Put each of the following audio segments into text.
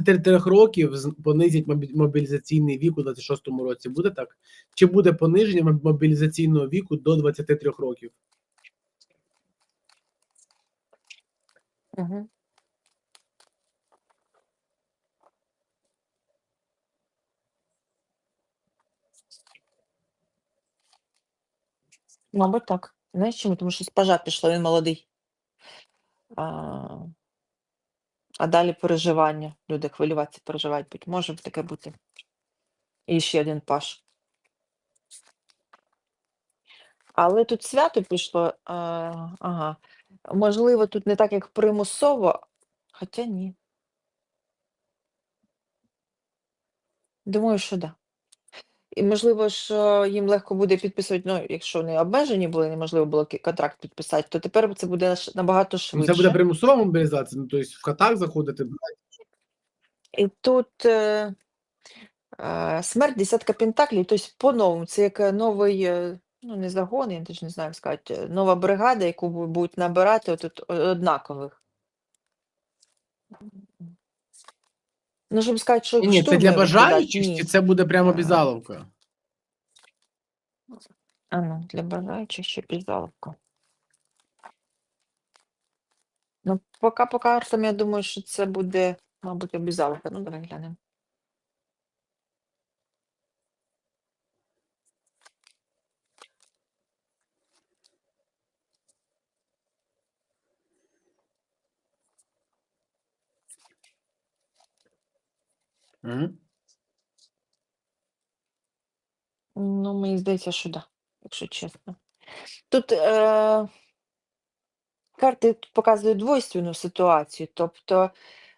23 років понизять мобілізаційний вік у 26-му році. Буде так? Чи буде пониження мобілізаційного віку до 23 років? Угу. Мабуть, так. Знаєш чому? Тому що спажа пішло, він молодий. А, а далі переживання. Люди хвилюватися, переживають. Може таке бути. І ще один паш. Але тут свято пішло. А, ага. Можливо, тут не так, як примусово, хоча ні. Думаю, що да. І можливо, що їм легко буде підписувати, ну, якщо вони обмежені були, неможливо було контракт підписати, то тепер це буде набагато Ну, швидше. Це буде примусова мобілізація, ну тобто в катах заходити. І тут е, е, смерть десятка пентаклів, тобто по-новому, це як новий, е, ну не загон, я теж не знаю, як сказати, е, нова бригада, яку будуть набирати отут о- однакових. Ну, щоб сказати, що Ні, це для викидать, бажаючих, чи це буде прямо бізаловка? обізаловка? А ну, для бажаючих ще підзаловка. Ну, поки по картам, я думаю, що це буде, мабуть, обізаловка. Ну, давай глянемо. Мгм. Ну, мені здається, що да, якщо чесно. Тут е, карти тут показують двойственну ситуацію, тобто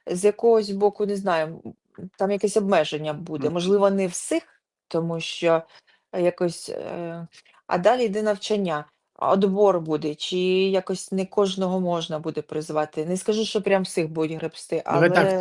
з якогось боку, не знаю, м, там якесь обмеження буде. Мгм. Можливо, не всіх, тому що якось. Е, а далі йде навчання. Отбор буде, чи якось не кожного можна буде призвати. Не скажу, що прям всіх будуть гребсти, так, але